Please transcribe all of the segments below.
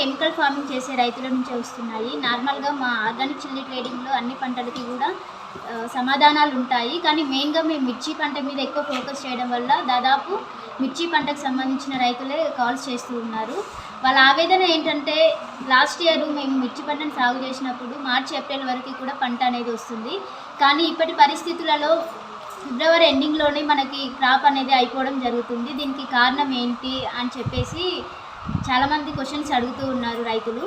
Chemical farming చేసే రైతుల నుంచే వస్తున్నాయి. నార్మల్గా మా ఆర్గానిక్ చిల్లీ ట్రేడింగ్లో అన్ని పంటలకి కూడా సమాధానాలు ఉంటాయి. కానీ మెయిన్గా మేము మిర్చి పంట మీద ఎక్కువ ఫోకస్ చేయడం వల్ల దాదాపు మిర్చి పంటకు సంబంధించిన రైతులే కాల్స్ చేస్తూ ఉన్నారు. వాళ్ళ ఆవేదన ఏంటంటే లాస్ట్ ఇయర్ మేము మిర్చి పంటను సాగు చేసినప్పుడు మార్చి ఏప్రిల్ వరకు కూడా పంట అనేది వస్తుంది. కానీ ఇప్పటి పరిస్థితులలో ఫిబ్రవరి ఎండింగ్లోనే మనకి క్రాప్ అనేది అయిపోవడం జరుగుతుంది. దీనికి కారణం ఏంటి అని చెప్పేసి చాలామంది క్వశ్చన్స్ అడుగుతూ ఉన్నారు రైతులు.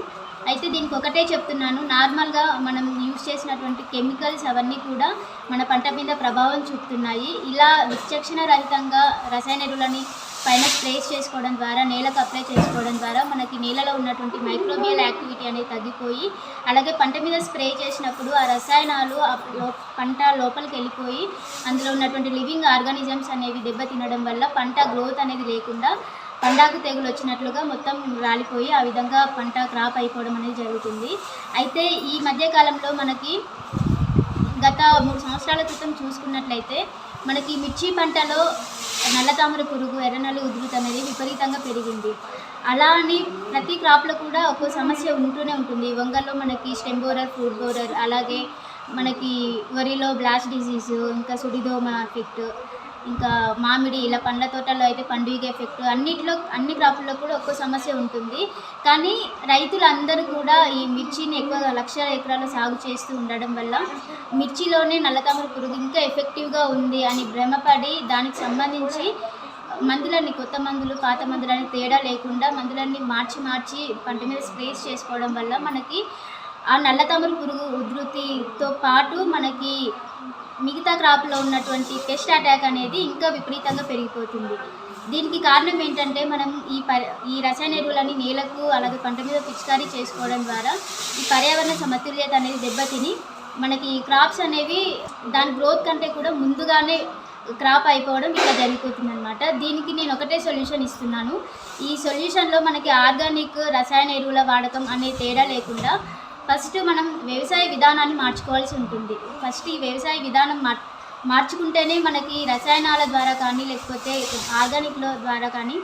అయితే దీనికి ఒకటే చెప్తున్నాను. నార్మల్గా మనం యూజ్ చేసినటువంటి కెమికల్స్ అవన్నీ కూడా మన పంట మీద ప్రభావం చూపుతున్నాయి. ఇలా విచక్షణ రహితంగా రసాయన ఎరువులని పైన స్ప్రేస్ చేసుకోవడం ద్వారా నేలకు అప్లై చేసుకోవడం ద్వారా మనకి నేలలో ఉన్నటువంటి మైక్రోబియల్ యాక్టివిటీ అనేది తగ్గిపోయి అలాగే పంట మీద స్ప్రే చేసినప్పుడు ఆ రసాయనాలు పంట లోపలికి వెళ్ళిపోయి అందులో ఉన్నటువంటి లివింగ్ ఆర్గానిజమ్స్ అనేవి దెబ్బతినడం వల్ల పంట గ్రోత్ అనేది లేకుండా పండాకు తెగులు వచ్చినట్లుగా మొత్తం రాలిపోయి ఆ విధంగా పంట క్రాప్ అయిపోవడం అనేది జరుగుతుంది. అయితే ఈ మధ్య కాలంలో మనకి గత మూడు సంవత్సరాల క్రితం చూసుకున్నట్లయితే మనకి మిర్చి పంటలో నల్లతామర పురుగు ఎర్రనల్లి ఉధృతి అనేది విపరీతంగా పెరిగింది. అలా అని ప్రతి క్రాప్లో కూడా ఒక్కో సమస్య ఉంటూనే ఉంటుంది. వంగల్లో మనకి స్టెమ్ బోరర్ ఫ్రూట్ బోరర్ అలాగే మనకి వరిలో బ్లాస్ట్ డిసీజ్ ఇంకా సుడిదోమ ఎఫెక్ట్ ఇంకా మామిడి ఇలా పండ్ల తోటల్లో అయితే పండుగ ఎఫెక్ట్ అన్నిట్లో అన్ని క్రాపుల్లో కూడా ఒక్కో సమస్య ఉంటుంది. కానీ రైతులందరూ కూడా ఈ మిర్చిని ఎక్కువగా లక్షల ఎకరాలు సాగు చేస్తూ ఉండడం వల్ల మిర్చిలోనే నల్లతామర పురుగు ఇంకా ఎఫెక్టివ్గా ఉంది అని భ్రమపడి దానికి సంబంధించి మందులన్నీ కొత్త మందులు పాత మందులని తేడా లేకుండా మందులన్నీ మార్చి మార్చి పంట మీద స్ప్రేస్ చేసుకోవడం వల్ల మనకి ఆ నల్లతామర పురుగు ఉధృతితో పాటు మనకి మిగతా క్రాప్లో ఉన్నటువంటి పెస్ట్ అటాక్ అనేది ఇంకా విపరీతంగా పెరిగిపోతుంది. దీనికి కారణం ఏంటంటే మనం ఈ ప ఈ రసాయన ఎరువులని నేలకు అలాగే పంట మీద పిచికారీ చేసుకోవడం ద్వారా ఈ పర్యావరణ సమతుల్యత అనేది దెబ్బతిని మనకి క్రాప్స్ అనేవి దాని గ్రోత్ కంటే కూడా ముందుగానే క్రాప్ అయిపోవడం ఇట్లా జరిగిపోతుంది అనమాట దీనికి నేను ఒకటే సొల్యూషన్ ఇస్తున్నాను. ఈ సొల్యూషన్లో మనకి ఆర్గానిక్ రసాయన ఎరువుల వాడకం అనే తేడా లేకుండా ఫస్ట్ మనం వ్యవసాయ విధానాన్ని మార్చుకోవాల్సి ఉంటుంది. ఫస్ట్ ఈ వ్యవసాయ విధానం మార్ మార్చుకుంటేనే మనకి రసాయనాల ద్వారా కానీ లేకపోతే ఆర్గానిక్ల ద్వారా కానీ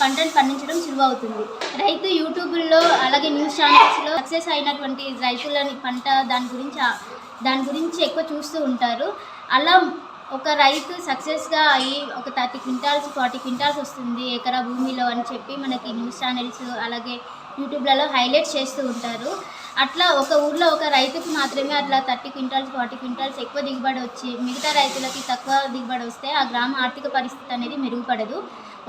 పంటను పండించడం సులువు అవుతుంది రైతు యూట్యూబ్లో అలాగే న్యూస్ ఛానల్స్లో సక్సెస్ అయినటువంటి రైతులని పంట దాని గురించి దాని గురించి ఎక్కువ చూస్తూ ఉంటారు. అలా ఒక రైతు సక్సెస్గా అయ్యి ఒక థర్టీ క్వింటాల్స్ ఫార్టీ క్వింటాల్స్ వస్తుంది ఎకరా భూమిలో అని చెప్పి మనకి న్యూస్ ఛానల్స్ అలాగే యూట్యూబ్లలో హైలైట్ చేస్తూ ఉంటారు. అట్లా ఒక ఊర్లో ఒక రైతుకు మాత్రమే అట్లా థర్టీ క్వింటాల్స్ ఫార్టీ క్వింటాల్స్ ఎక్కువ దిగుబడి వచ్చి మిగతా రైతులకి తక్కువ దిగుబడి వస్తే ఆ గ్రామ ఆర్థిక పరిస్థితి అనేది మెరుగుపడదు.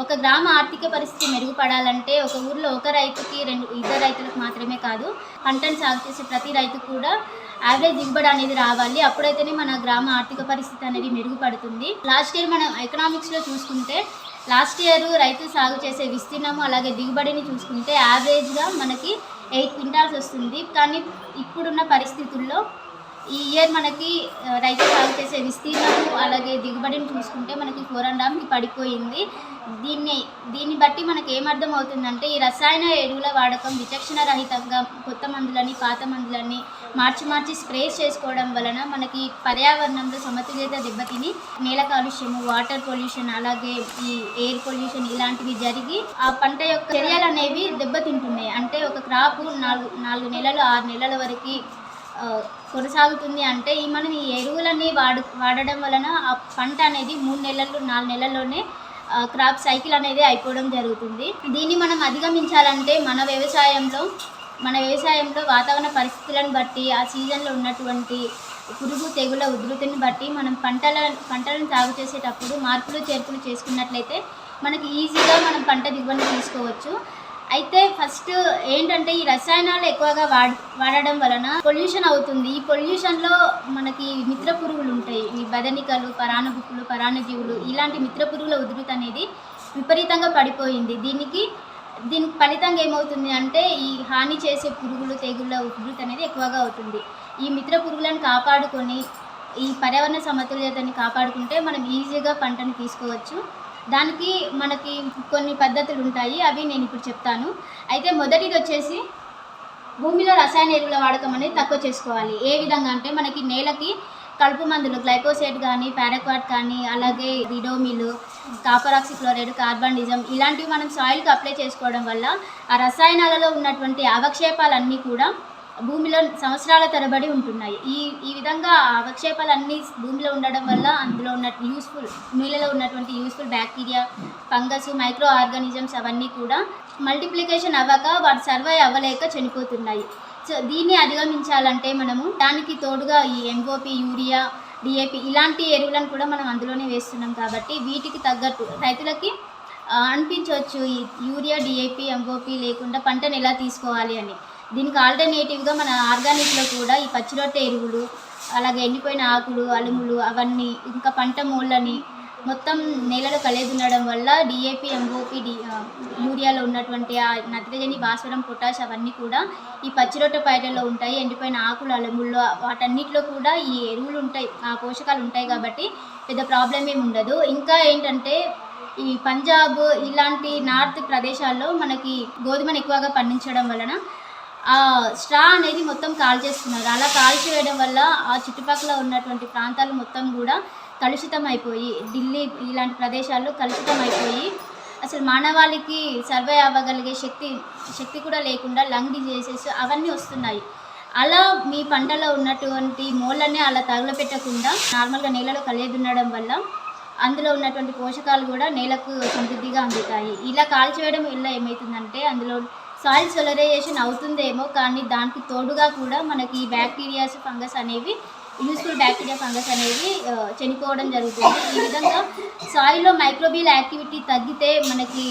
ఒక గ్రామ ఆర్థిక పరిస్థితి మెరుగుపడాలంటే ఒక ఊర్లో ఒక రైతుకి రెండు ఇద్దరు రైతులకు మాత్రమే కాదు పంటను సాగు చేసే ప్రతి రైతు కూడా యావరేజ్ దిగుబడి అనేది రావాలి. అప్పుడైతేనే మన గ్రామ ఆర్థిక పరిస్థితి అనేది మెరుగుపడుతుంది. లాస్ట్ ఇయర్ మనం ఎకనామిక్స్లో చూసుకుంటే లాస్ట్ ఇయర్ రైతు సాగు చేసే విస్తీర్ణము అలాగే దిగుబడిని చూసుకుంటే యావరేజ్గా మనకి ఎయిట్ క్వింటాల్స్ వస్తుంది. కానీ ఇప్పుడున్న పరిస్థితుల్లో ఈ ఇయర్ మనకి రైతు సాగు చేసే విస్తీర్ణం అలాగే దిగుబడిని చూసుకుంటే మనకి ఫోర్ అండ్ హాఫ్ పడిపోయింది. దీన్ని దీన్ని బట్టి మనకి ఏమర్థం అవుతుందంటే ఈ రసాయన ఎరువుల వాడకం విచక్షణ రహితంగా కొత్త మందులని పాత మందులని మార్చి మార్చి స్ప్రేస్ చేసుకోవడం వలన మనకి పర్యావరణంలో సమతుల్యత దెబ్బతిని నేల కాలుష్యము వాటర్ పొల్యూషన్ అలాగే ఈ ఎయిర్ పొల్యూషన్ ఇలాంటివి జరిగి ఆ పంట యొక్క చర్యలు అనేవి దెబ్బతింటున్నాయి. అంటే ఒక క్రాప్ నాలుగు నాలుగు నెలలు ఆరు నెలల వరకు కొనసాగుతుంది అంటే ఈ మనం ఈ ఎరువులని వాడు వాడడం వలన ఆ పంట అనేది మూడు నెలలు నాలుగు నెలల్లోనే క్రాప్ సైకిల్ అనేది అయిపోవడం జరుగుతుంది. దీన్ని మనం అధిగమించాలంటే మన వ్యవసాయంలో మన వ్యవసాయంలో వాతావరణ పరిస్థితులను బట్టి ఆ సీజన్లో ఉన్నటువంటి పురుగు తెగుల ఉధృతిని బట్టి మనం పంటల పంటలను సాగు చేసేటప్పుడు మార్పులు చేర్పులు చేసుకున్నట్లయితే మనకి ఈజీగా మనం పంట దిగుబడి తీసుకోవచ్చు. అయితే ఫస్ట్ ఏంటంటే ఈ రసాయనాలు ఎక్కువగా వాడ వాడడం వలన పొల్యూషన్ అవుతుంది. ఈ పొల్యూషన్లో మనకి మిత్ర పురుగులు ఉంటాయి. ఈ బదనికలు పరాణబుక్కులు పరాణజీవులు ఇలాంటి మిత్ర పురుగుల ఉధృతి అనేది విపరీతంగా పడిపోయింది. దీనికి దీనికి ఫలితంగా ఏమవుతుంది అంటే ఈ హాని చేసే పురుగులు తెగుళ్ళ ఉధృతి అనేది ఎక్కువగా అవుతుంది. ఈ మిత్ర పురుగులను కాపాడుకొని ఈ పర్యావరణ సమతుల్యతని కాపాడుకుంటే మనం ఈజీగా పంటను తీసుకోవచ్చు. దానికి మనకి కొన్ని పద్ధతులు ఉంటాయి అవి నేను ఇప్పుడు చెప్తాను. అయితే మొదటిది వచ్చేసి భూమిలో రసాయన ఎరువుల వాడకం అనేది తక్కువ చేసుకోవాలి. ఏ విధంగా అంటే మనకి నేలకి కలుపు మందులు గ్లైకోసేట్ కానీ పారాక్వాట్ కానీ అలాగే రిడోమిల్ కాపర్ ఆక్సిక్లోరైడ్ కార్బన్డిజం ఇలాంటివి మనం సాయిల్కి అప్లై చేసుకోవడం వల్ల ఆ రసాయనాలలో ఉన్నటువంటి అవక్షేపాలన్నీ కూడా భూమిలో సంవత్సరాల తరబడి ఉంటున్నాయి. ఈ ఈ విధంగా అవక్షేపాలు అవక్షేపాలన్నీ భూమిలో ఉండడం వల్ల అందులో ఉన్న యూస్ఫుల్ నీళ్ళలో ఉన్నటువంటి useful bacteria fungus micro organisms అవన్నీ కూడా మల్టిప్లికేషన్ అవ్వక వాటి సర్వై అవ్వలేక చనిపోతున్నాయి. సో దీన్ని అధిగమించాలంటే మనము దానికి తోడుగా ఈ ఎంఓపి యూరియా డిఏపి ఇలాంటి ఎరువులను కూడా మనం అందులోనే వేస్తున్నాం కాబట్టి వీటికి తగ్గట్టు రైతులకి అనిపించవచ్చు ఈ యూరియా డిఏపి ఎంఓపి లేకుండా పంటను ఎలా తీసుకోవాలి అని. దీనికి ఆల్టర్నేటివ్గా మన ఆర్గానిక్లో కూడా ఈ పచ్చి రొట్టె ఎరువులు అలాగే ఎండిపోయిన ఆకులు అలుములు అవన్నీ ఇంకా పంట మూలని మొత్తం నేలలో కలిదుండడం వల్ల డిఏపి ఎంఓపి డి యూరియాలో ఉన్నటువంటి ఆ నత్రజని భాస్వరం పొటాష్ అవన్నీ కూడా ఈ పచ్చిరొట్ట పైటల్లో ఉంటాయి. ఎండిపోయిన ఆకులు అలముల్లో వాటన్నిటిలో కూడా ఈ ఎరువులు ఉంటాయి. ఆ పోషకాలు ఉంటాయి కాబట్టి పెద్ద ప్రాబ్లం ఏమి ఉండదు. ఇంకా ఏంటంటే ఈ పంజాబ్ ఇలాంటి నార్త్ ప్రదేశాల్లో మనకి గోధుమను ఎక్కువగా పండించడం వలన స్ట్రా అనేది మొత్తం కాల్చేస్తున్నారు అలా కాల్చివేయడం వల్ల ఆ చుట్టుపక్కల ఉన్నటువంటి ప్రాంతాలు మొత్తం కూడా కలుషితం అయిపోయి ఢిల్లీ ఇలాంటి ప్రదేశాల్లో కలుషితం అయిపోయి అసలు మానవాళికి సర్వే అవ్వగలిగే శక్తి శక్తి కూడా లేకుండా లంగ్ డిజీజెస్ అవన్నీ వస్తున్నాయి. అలా మీ పంటలో ఉన్నటువంటి మూలనే అలా తగలపెట్టకుండా నార్మల్గా నేలలో కలియదున్నడం వల్ల అందులో ఉన్నటువంటి పోషకాలు కూడా నేలకు సమృద్ధిగా అందుతాయి. ఇలా కాల్చివేయడం వల్ల ఏమవుతుందంటే అందులో సాయిల్ సోలరైజేషన్ అవుతుందేమో కానీ దానికి తోడుగా కూడా మనకి ఈ బ్యాక్టీరియాస్ ఫంగస్ అనేవి యూస్ఫుల్ బ్యాక్టీరియా ఫంగస్ అనేవి చనిపోవడం జరుగుతుంది. ఈ విధంగా సాయిల్లో మైక్రోబియల్ యాక్టివిటీ తగ్గితే మనకి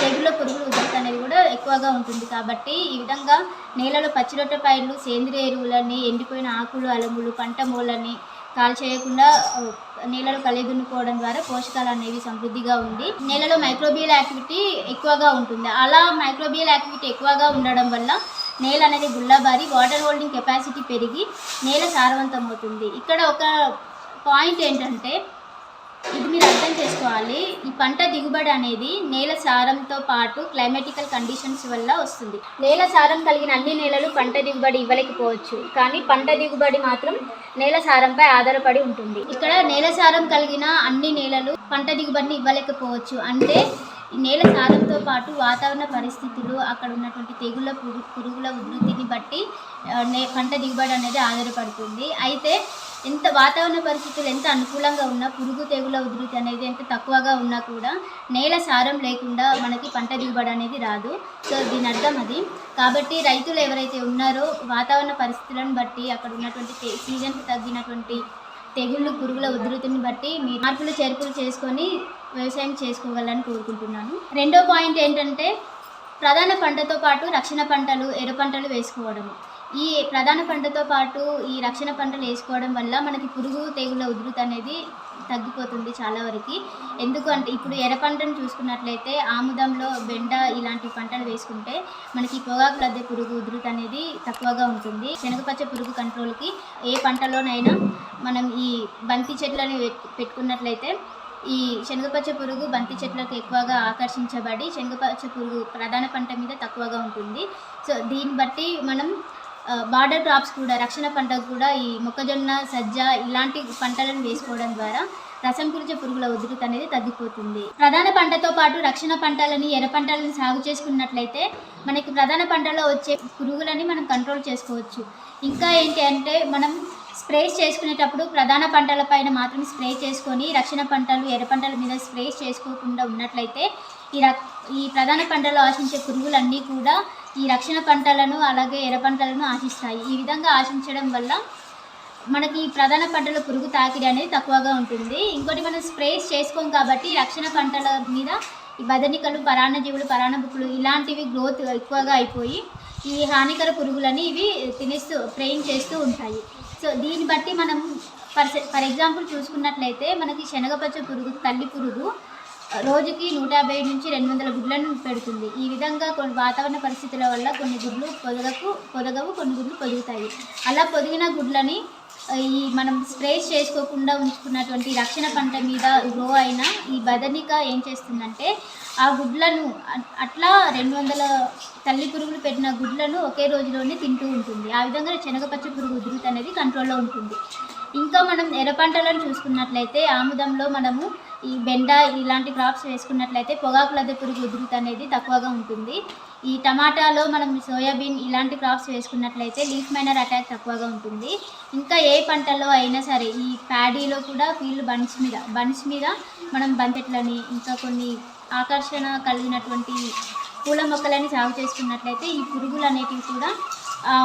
తెగుళ్ళ పురుగుల ఉధృతి అనేది కూడా ఎక్కువగా ఉంటుంది. కాబట్టి ఈ విధంగా నేలలో పచ్చిరొట్ట పైర్లు సేంద్రియ ఎరువులని ఎండిపోయిన ఆకులు అలములు పంట మూలని కాల్ చేయకుండా ఆ, నేలలో కలిదున్నుకోవడం ద్వారా పోషకాలు అనేవి సమృద్ధిగా ఉండి నేలలో మైక్రోబియల్ యాక్టివిటీ ఎక్కువగా ఉంటుంది. అలా మైక్రోబియల్ యాక్టివిటీ ఎక్కువగా ఉండడం వల్ల నేల అనేది గుల్లబారి వాటర్ హోల్డింగ్ కెపాసిటీ పెరిగి నేల సారవంతం అవుతుంది ఇక్కడ ఒక పాయింట్ ఏంటంటే ఇది మీరు అర్థం చేసుకోవాలి. ఈ పంట దిగుబడి అనేది నేల సారంతో పాటు క్లైమాటికల్ కండిషన్స్ వల్ల వస్తుంది. నేల సారం కలిగిన అన్ని నేలలు పంట దిగుబడి ఇవ్వలేకపోవచ్చు. కానీ పంట దిగుబడి మాత్రం నేల సారంపై ఆధారపడి ఉంటుంది. ఇక్కడ నేల సారం కలిగిన అన్ని నేలలు పంట దిగుబడిని ఇవ్వలేకపోవచ్చు. అంటే నేల సారంతో పాటు వాతావరణ పరిస్థితులు అక్కడ ఉన్నటువంటి తెగుళ్ళ పురుగు పురుగుల ఉధృతిని బట్టి నే పంట దిగుబడి అనేది ఆధారపడుతుంది. అయితే ఎంత వాతావరణ పరిస్థితులు ఎంత అనుకూలంగా ఉన్నా పురుగు తెగుల ఉధృతి అనేది ఎంత తక్కువగా ఉన్నా కూడా నేల సారం లేకుండా మనకి పంట దిగుబడి అనేది రాదు. సో దీని అర్థం అది. కాబట్టి రైతులు ఎవరైతే ఉన్నారో వాతావరణ పరిస్థితులను బట్టి అక్కడ ఉన్నటువంటి సీజన్కి తగ్గినటువంటి తెగుళ్ళు పురుగుల ఉధృతిని బట్టి మీ మార్పులు చేర్పులు చేసుకొని వ్యవసాయం చేసుకోవాలని కోరుకుంటున్నాను. రెండో పాయింట్ ఏంటంటే ప్రధాన పంటతో పాటు రక్షణ పంటలు ఎర్ర పంటలు వేసుకోవడము. ఈ ప్రధాన పంటతో పాటు ఈ రక్షణ పంటలు వేసుకోవడం వల్ల మనకి పురుగు తెగుల ఉధృతి అనేది తగ్గిపోతుంది చాలా వరకు. ఎందుకంటే ఇప్పుడు ఎర్ర పంటను చూసుకున్నట్లయితే ఆముదంలో బెండ ఇలాంటి పంటలు వేసుకుంటే మనకి పొగాకు లద్దె పురుగు ఉధృతి అనేది తక్కువగా ఉంటుంది. శనగపచ్చ పురుగు కంట్రోల్కి ఏ పంటలోనైనా మనం ఈ బంతి చెట్లను పెట్టుకున్నట్లయితే ఈ శనగపచ్చ పురుగు బంతి చెట్లకు ఎక్కువగా ఆకర్షించబడి శనగపచ్చ పురుగు ప్రధాన పంట మీద తక్కువగా ఉంటుంది. సో దీన్ని బట్టి మనం బార్డర్ క్రాప్స్ కూడా రక్షణ పంటకు కూడా ఈ మొక్కజొన్న సజ్జ ఇలాంటి పంటలను వేసుకోవడం ద్వారా రసం పీల్చే పురుగుల ఉధృతి అనేది తగ్గిపోతుంది. ప్రధాన పంటతో పాటు రక్షణ పంటలని ఎర్ర పంటలను సాగు చేసుకున్నట్లయితే మనకి ప్రధాన పంటలో వచ్చే పురుగులని మనం కంట్రోల్ చేసుకోవచ్చు. ఇంకా ఏంటి అంటే మనం స్ప్రేస్ చేసుకునేటప్పుడు ప్రధాన పంటల పైన మాత్రం స్ప్రే చేసుకొని రక్షణ పంటలు ఎర్ర పంటల మీద స్ప్రేస్ చేసుకోకుండా ఉన్నట్లయితే ఈ రక్ ఈ ప్రధాన పంటలో ఆశించే పురుగులన్నీ కూడా ఈ రక్షణ పంటలను అలాగే ఎర్ర పంటలను ఆశిస్తాయి. ఈ విధంగా ఆశించడం వల్ల మనకి ఈ ప్రధాన పంటల పురుగు తాకిడి అనేది తక్కువగా ఉంటుంది. ఇంకోటి మనం స్ప్రేస్ చేసుకోం కాబట్టి రక్షణ పంటల మీద ఈ బదనికలు పరాణజీవులు పరాణబుక్కులు ఇలాంటివి గ్రోత్ ఎక్కువగా అయిపోయి ఈ హానికర పురుగులని ఇవి తినేస్తూ ప్రేయింగ్ చేస్తూ ఉంటాయి. సో దీన్ని బట్టి మనం ఫర్ ఫర్ ఎగ్జాంపుల్ చూసుకున్నట్లయితే మనకి శనగపచ్చ పురుగు తల్లి పురుగు రోజుకి నూట యాభై నుంచి రెండు వందల గుడ్లను పెడుతుంది. ఈ విధంగా కొన్ని వాతావరణ పరిస్థితుల వల్ల కొన్ని గుడ్లు పొదగకు పొదగవు కొన్ని గుడ్లు పొదుగుతాయి. అలా పొదిగిన గుడ్లని ఈ మనం స్ప్రే చేసుకోకుండా ఉంచుకున్నటువంటి రక్షణ పంట మీద గ్రో అయిన ఈ బదనిక ఏం చేస్తుందంటే ఆ గుడ్లను అట్లా రెండు వందల తల్లి పురుగులు పెట్టిన గుడ్లను ఒకే రోజులోనే తింటూ ఉంటుంది. ఆ విధంగా శనగపచ్చ పురుగు ఉధృతి అనేది కంట్రోల్లో ఉంటుంది. ఇంకా మనం ఎర్ర పంటలను చూసుకున్నట్లయితే ఆముదంలో మనము ఈ బెండ ఇలాంటి క్రాప్స్ వేసుకున్నట్లయితే పొగాకు లద్దె పురుగు ఉధృతి అనేది తక్కువగా ఉంటుంది. ఈ టమాటాలో మనం సోయాబీన్ ఇలాంటి క్రాప్స్ వేసుకున్నట్లయితే లీఫ్ మైనర్ అటాక్ తక్కువగా ఉంటుంది. ఇంకా ఏ పంటలో అయినా సరే ఈ ప్యాడీలో కూడా ఫీల్డ్ బన్స్ మీద బన్స్ మీద మనం బంతెట్లని ఇంకా కొన్ని ఆకర్షణ కలిగినటువంటి పూల మొక్కలని సాగు చేసుకున్నట్లయితే ఈ పురుగులు అనేటివి కూడా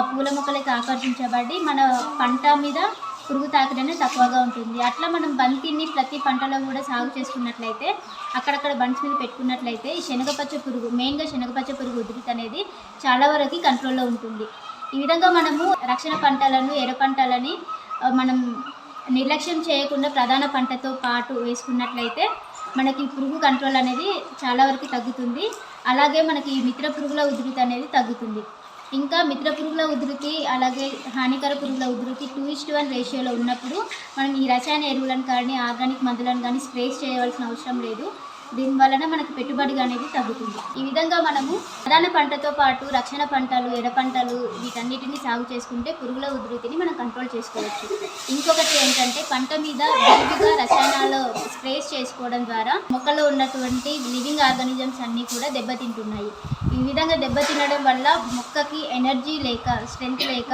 పూల మొక్కలకి ఆకర్షించబడి మన పంట మీద పురుగు తాకిడి తక్కువగా ఉంటుంది. అట్లా మనం బంతిని ప్రతి పంటలో కూడా సాగు చేసుకున్నట్లయితే అక్కడక్కడ బండ్స్ మీద పెట్టుకున్నట్లయితే ఈ శనగపచ్చ పురుగు మెయిన్గా శనగపచ్చ పురుగు ఉధృతి అనేది చాలా వరకు కంట్రోల్లో ఉంటుంది. ఈ విధంగా మనము రక్షణ పంటలను ఎర్ర పంటలని మనం నిర్లక్ష్యం చేయకుండా ప్రధాన పంటతో పాటు వేసుకున్నట్లయితే మనకి పురుగు కంట్రోల్ అనేది చాలా వరకు తగ్గుతుంది. అలాగే మనకి మిత్ర పురుగుల ఉధృతి అనేది తగ్గుతుంది. ఇంకా మిత్ర పురుగుల ఉధృతి అలాగే హానికర పురుగుల ఉధృతి టూ ఇస్ట్ వన్ రేషియోలో ఉన్నప్పుడు మనం ఈ రసాయన ఎరువులను కానీ ఆర్గానిక్ మందులను కానీ స్ప్రేస్ చేయవలసిన అవసరం లేదు. దీని వలన మనకు పెట్టుబడి అనేది తగ్గుతుంది. ఈ విధంగా మనము ప్రధాన పంటతో పాటు రక్షణ పంటలు ఎర్ర పంటలు వీటన్నిటిని సాగు చేసుకుంటే పురుగుల ఉధృతిని మనం కంట్రోల్ చేసుకోవచ్చు. ఇంకొకటి ఏంటంటే పంట మీద విరివిగా రసాయనాలు స్ప్రేస్ చేసుకోవడం ద్వారా మొక్కలో ఉన్నటువంటి లివింగ్ ఆర్గానిజమ్స్ అన్నీ కూడా దెబ్బతింటున్నాయి. ఈ విధంగా దెబ్బతినడం వల్ల మొక్కకి ఎనర్జీ లేక స్ట్రెంత్ లేక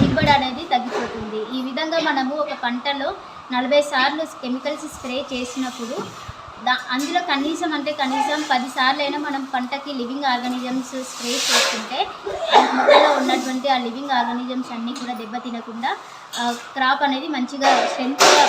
దిగుబడి అనేది తగ్గిపోతుంది. ఈ విధంగా మనము ఒక పంటలో నలభై సార్లు కెమికల్స్ స్ప్రే చేసినప్పుడు దా అందులో కనీసం అంటే కనీసం పదిసార్లు అయినా మనం పంటకి లివింగ్ ఆర్గానిజమ్స్ స్ప్రే చేసుకుంటే మొక్కలో ఉన్నటువంటి ఆ లివింగ్ ఆర్గానిజమ్స్ అన్నీ కూడా దెబ్బతినకుండా క్రాప్ అనేది మంచిగా స్ట్రెంత్గా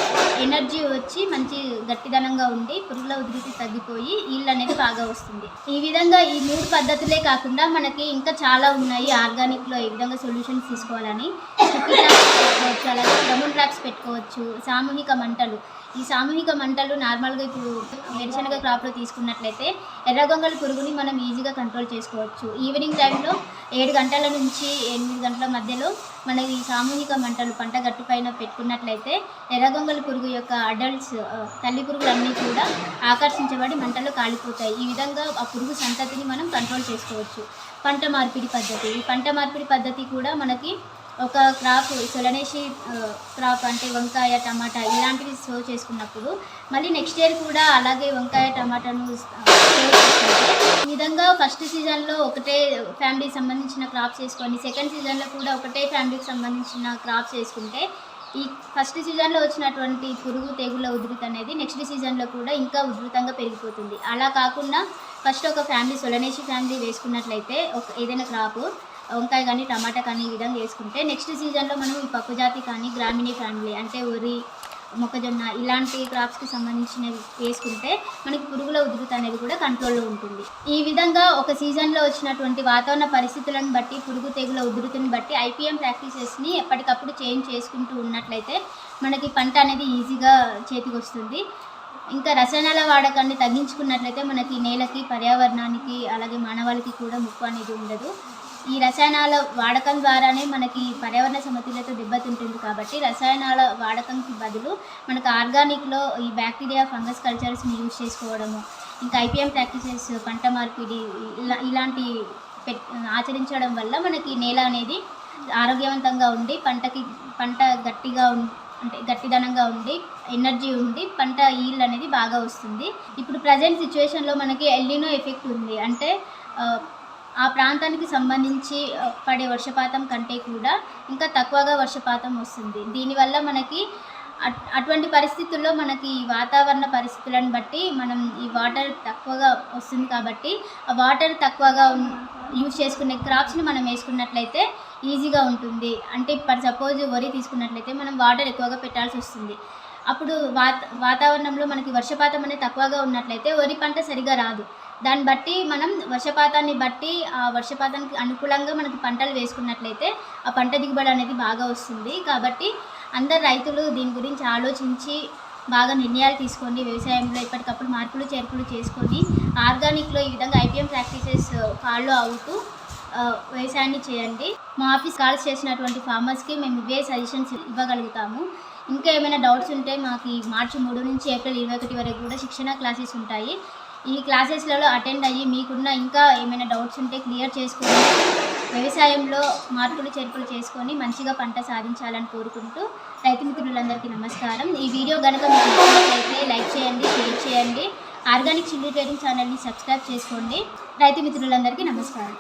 ఎనర్జీ వచ్చి మంచి గట్టిదనంగా ఉండి పురుగుల ఉధృతి తగ్గిపోయి ఈళ్ళు అనేది బాగా వస్తుంది. ఈ విధంగా ఈ మూడు పద్ధతులే కాకుండా మనకి ఇంకా చాలా ఉన్నాయి ఆర్గానిక్లో ఈ విధంగా సొల్యూషన్స్ తీసుకోవాలని. పెట్టుకోవచ్చు అలాగే డబుల్ ట్రాప్స్ పెట్టుకోవచ్చు సామూహిక మంటలు. ఈ సామూహిక మంటలు నార్మల్గా ఇప్పుడు వేరుశనగ క్రాప్లో తీసుకున్నట్లయితే ఎర్రగొంగల పురుగుని మనం ఈజీగా కంట్రోల్ చేసుకోవచ్చు. ఈవినింగ్ టైంలో ఏడు గంటల నుంచి ఎనిమిది గంటల మధ్యలో మన ఈ సామూహిక మంటలు పంట గట్టు పైన పెట్టుకున్నట్లయితే ఎర్రగొంగల పురుగు యొక్క అడల్ట్స్ తల్లి పురుగులన్నీ కూడా ఆకర్షించబడి మంటలు కాలిపోతాయి. ఈ విధంగా ఆ పురుగు సంతతిని మనం కంట్రోల్ చేసుకోవచ్చు. పంట మార్పిడి పద్ధతి. ఈ పంట మార్పిడి పద్ధతి కూడా మనకి ఒక క్రాప్ సొలనేసి క్రాప్ అంటే వంకాయ టమాటా ఇలాంటివి సో చేసుకున్నప్పుడు మళ్ళీ నెక్స్ట్ ఇయర్ కూడా అలాగే వంకాయ టమాటాను ఈ విధంగా ఫస్ట్ సీజన్లో ఒకటే ఫ్యామిలీకి సంబంధించిన క్రాప్స్ వేసుకొని సెకండ్ సీజన్లో కూడా ఒకటే ఫ్యామిలీకి సంబంధించిన క్రాప్స్ వేసుకుంటే ఈ ఫస్ట్ సీజన్లో వచ్చినటువంటి పురుగు తెగుళ్ళ ఉధృతి అనేది నెక్స్ట్ సీజన్లో కూడా ఇంకా ఉధృతంగా పెరిగిపోతుంది. అలా కాకుండా ఫస్ట్ ఒక ఫ్యామిలీ సొలనేసి ఫ్యామిలీ వేసుకున్నట్లయితే ఒక ఏదైనా క్రాప్ వంకాయ కానీ టమాటా కానీ ఈ విధంగా వేసుకుంటే నెక్స్ట్ సీజన్లో మనం ఈ పప్పు జాతి కానీ గ్రామీణ ఫ్యామిలీ అంటే వరి మొక్కజొన్న ఇలాంటి క్రాప్స్కి సంబంధించినవి వేసుకుంటే మనకి పురుగుల ఉధృతి అనేది కూడా కంట్రోల్లో ఉంటుంది. ఈ విధంగా ఒక సీజన్లో వచ్చినటువంటి వాతావరణ పరిస్థితులను బట్టి పురుగు తెగుల ఉధృతిని బట్టి ఐపీఎం ప్రాక్టీసెస్ని ఎప్పటికప్పుడు చేంజ్ చేసుకుంటూ ఉన్నట్లయితే మనకి పంట అనేది ఈజీగా చేతికి వస్తుంది. ఇంకా రసాయనాల వాడకాన్ని తగ్గించుకున్నట్లయితే మనకి నేలకి పర్యావరణానికి అలాగే మానవాళికి కూడా ముప్పు అనేది ఉండదు. ఈ రసాయనాల వాడకం ద్వారానే మనకి పర్యావరణ సమతుల్యత దెబ్బతింటుంది కాబట్టి రసాయనాల వాడకంకి బదులు మనకు ఆర్గానిక్లో ఈ బ్యాక్టీరియా ఫంగస్ కల్చర్స్ని యూజ్ చేసుకోవడము ఇంకా ఐపీఎం ప్రాక్టీసెస్ పంట మార్పిడి ఇలా ఇలాంటి పెట్ ఆచరించడం వల్ల మనకి నేల అనేది ఆరోగ్యవంతంగా ఉండి పంటకి పంట గట్టిగా ఉం అంటే గట్టిదనంగా ఉండి ఎనర్జీ ఉండి పంట ఈల్డ్ అనేది బాగా వస్తుంది. ఇప్పుడు ప్రజెంట్ సిచ్యువేషన్లో మనకి ఎల్లినో ఎఫెక్ట్ ఉంది. అంటే ఆ, ప్రాంతానికి సంబంధించి పడే వర్షపాతం కంటే కూడా ఇంకా తక్కువగా వర్షపాతం వస్తుంది. దీనివల్ల మనకి అట్- అటువంటి పరిస్థితుల్లో మనకి ఈ వాతావరణ పరిస్థితులను బట్టి మనం ఈ వాటర్ తక్కువగా వస్తుంది కాబట్టి ఆ వాటర్ తక్కువగా యూజ్ చేసుకునే క్రాప్స్ని మనం వేసుకున్నట్లయితే ఈజీగా ఉంటుంది. అంటే ఇప్పుడు సపోజ్ వరి తీసుకున్నట్లయితే మనం వాటర్ ఎక్కువగా పెట్టాల్సి వస్తుంది. అప్పుడు వాత వాతావరణంలో మనకి వర్షపాతం అనేది తక్కువగా ఉన్నట్లయితే వరి పంట సరిగా రాదు. దాన్ని బట్టి మనం వర్షపాతాన్ని బట్టి ఆ వర్షపాతానికి అనుకూలంగా మనకి పంటలు వేసుకున్నట్లయితే ఆ పంట దిగుబడి అనేది బాగా వస్తుంది. కాబట్టి అందరు రైతులు దీని గురించి ఆలోచించి బాగా నిర్ణయాలు తీసుకోండి. వ్యవసాయంలో ఎప్పటికప్పుడు మార్పులు చేర్పులు చేసుకొని ఆర్గానిక్లో ఈ విధంగా ఐపీఎం ప్రాక్టీసెస్ ఫాలో అవుతూ వ్యవసాయాన్ని చేయండి. మా ఆఫీస్ కాల్స్ చేసినటువంటి ఫార్మర్స్కి మేము ఇవే సజెషన్స్ ఇవ్వగలుగుతాము. ఇంకా ఏమైనా డౌట్స్ ఉంటే మాకు ఈ మార్చి మూడు నుంచి ఏప్రిల్ ఇరవై ఒకటి వరకు కూడా శిక్షణ క్లాసెస్ ఉంటాయి. ఈ క్లాసెస్లలో అటెండ్ అయ్యి మీకున్న ఇంకా ఏమైనా డౌట్స్ ఉంటే క్లియర్ చేసుకుని వ్యవసాయంలో మార్పులు చేర్పులు చేసుకొని మంచిగా పంట సాధించాలని కోరుకుంటూ రైతు మిత్రులందరికీ నమస్కారం. ఈ వీడియో కనుక మీకు నచ్చినట్లయితే లైక్ చేయండి షేర్ చేయండి. ఆర్గానిక్ చిల్లీ ట్రేడింగ్ ఛానల్ని సబ్స్క్రైబ్ చేసుకోండి. రైతు మిత్రులందరికీ నమస్కారం.